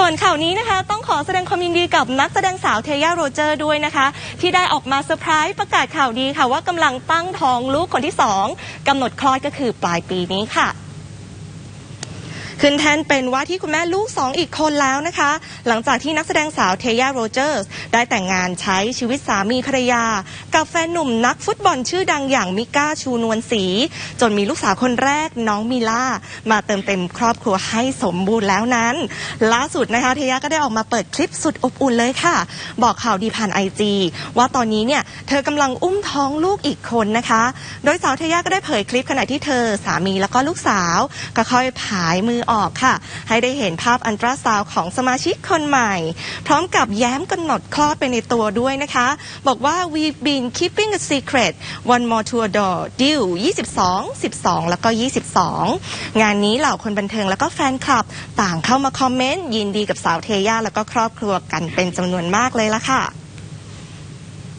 ส่วนข่าวนี้นะคะ ต้องขอแสดงความยินดีกับนักแสดงสาวเทย่าโรเจอร์ด้วยนะคะ ที่ได้ออกมาเซอร์ไพรส์ประกาศข่าวดีค่ะ ว่ากำลังตั้งท้องลูกคนที่2กำหนดคลอดก็คือปลายปีนี้ค่ะ ขึ้นแทนเป็นว่าที่คุณแม่ลูกสองอีกคนแล้วนะคะ หลังจากที่นักแสดงสาวเทย่าโรเจอร์สได้แต่งงานใช้ชีวิตสามีภรรยา กับแฟนหนุ่มนักฟุตบอลชื่อดังอย่างมิก้าชูนวลศรีจนมีลูกสาวคนแรกน้องมิล่า มาเติมเต็มครอบครัวให้สมบูรณ์แล้วนั้น ล่าสุดนะคะเทย่าก็ได้ออกมาเปิดคลิปสุดอบอุ่นเลยค่ะ บอกข่าวดีผ่านไอจีว่าตอนนี้เนี่ยเธอกำลังอุ้มท้องลูกอีกคนนะคะ โดยสาวเทย่าก็ได้เผยคลิปขณะที่เธอสามีแล้วก็ลูกสาว ก็ค่อยผายมือออกค่ะ ให้ได้เห็นภาพอันตราซาวของสมาชิกคนใหม่ พร้อมกับแย้มกำหนดคลอดไปในตัวด้วยนะคะ บอกว่า we've been keeping a secret one more to adore deal 22 12 แล้วก็ 22 งานนี้เหล่าคนบันเทิงแล้วก็แฟนคลับต่างเข้ามาคอมเมนต์ยินดีกับสาวเทย่าแล้วก็ครอบครัวกันเป็นจำนวนมากเลยละค่ะ